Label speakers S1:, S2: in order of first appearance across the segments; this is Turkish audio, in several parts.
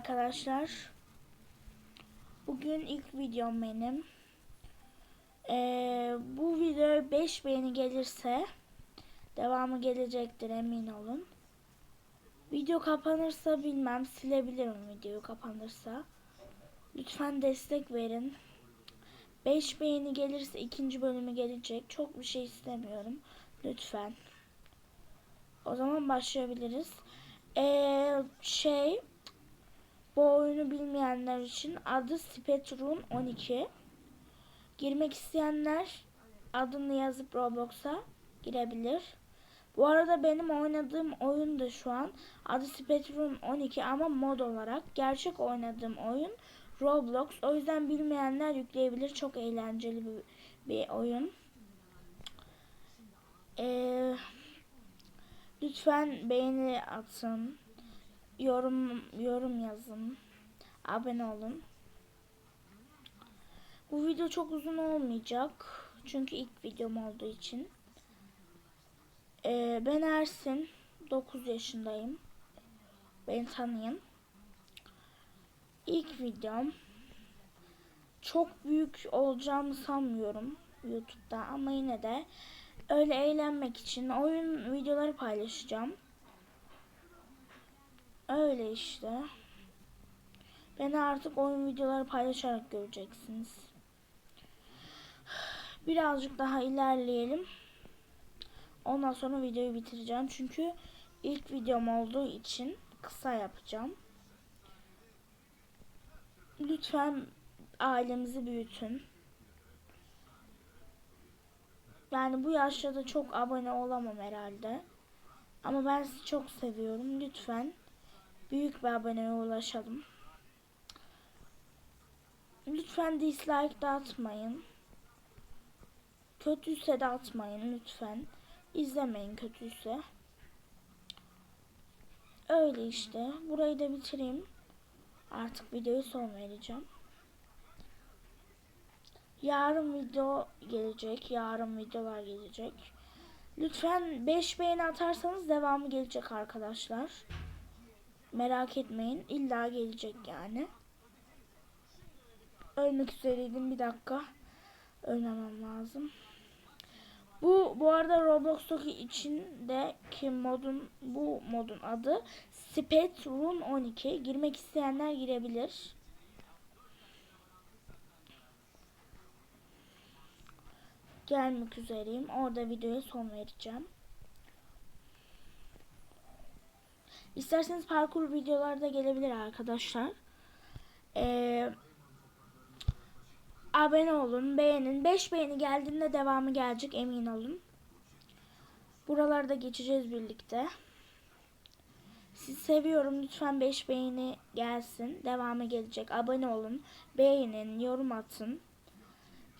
S1: arkadaşlar. Bugün ilk videom benim. Ee, bu video 5 beğeni gelirse devamı gelecektir emin olun. Video kapanırsa bilmem silebilirim videoyu kapanırsa. Lütfen destek verin. 5 beğeni gelirse ikinci bölümü gelecek. Çok bir şey istemiyorum. Lütfen. O zaman başlayabiliriz. Ee, şey bu oyunu bilmeyenler için adı Spetrun 12. Girmek isteyenler adını yazıp Roblox'a girebilir. Bu arada benim oynadığım oyun da şu an adı Spetrun 12 ama mod olarak. Gerçek oynadığım oyun Roblox. O yüzden bilmeyenler yükleyebilir. Çok eğlenceli bir, bir oyun. Eee Lütfen beğeni atın. Yorum yorum yazın. Abone olun. Bu video çok uzun olmayacak. Çünkü ilk videom olduğu için. Ee, ben Ersin. 9 yaşındayım. Beni tanıyın. İlk videom. Çok büyük olacağımı sanmıyorum YouTube'da ama yine de öyle eğlenmek için oyun videoları paylaşacağım. Öyle işte. Beni artık oyun videoları paylaşarak göreceksiniz. Birazcık daha ilerleyelim. Ondan sonra videoyu bitireceğim. Çünkü ilk videom olduğu için kısa yapacağım. Lütfen ailemizi büyütün. Yani bu yaşta da çok abone olamam herhalde. Ama ben sizi çok seviyorum. Lütfen büyük bir aboneye ulaşalım. Lütfen dislike de atmayın. Kötüyse de atmayın lütfen. İzlemeyin kötüyse. Öyle işte. Burayı da bitireyim. Artık videoyu son vereceğim. Yarın video gelecek. Yarın videolar gelecek. Lütfen 5 beğeni atarsanız devamı gelecek arkadaşlar. Merak etmeyin. İlla gelecek yani. Ölmek üzereydim. Bir dakika. Ölmemem lazım. Bu bu arada Roblox'taki içindeki modun bu modun adı Speedrun 12. Girmek isteyenler girebilir. gelmek üzereyim. Orada videoya son vereceğim. İsterseniz parkur videolarda gelebilir arkadaşlar. Ee, abone olun, beğenin. 5 beğeni geldiğinde devamı gelecek emin olun. Buralarda geçeceğiz birlikte. Sizi seviyorum. Lütfen 5 beğeni gelsin. Devamı gelecek. Abone olun. Beğenin, yorum atın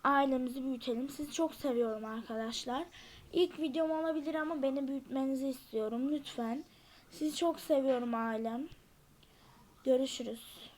S1: ailemizi büyütelim. Sizi çok seviyorum arkadaşlar. İlk videom olabilir ama beni büyütmenizi istiyorum lütfen. Sizi çok seviyorum ailem. Görüşürüz.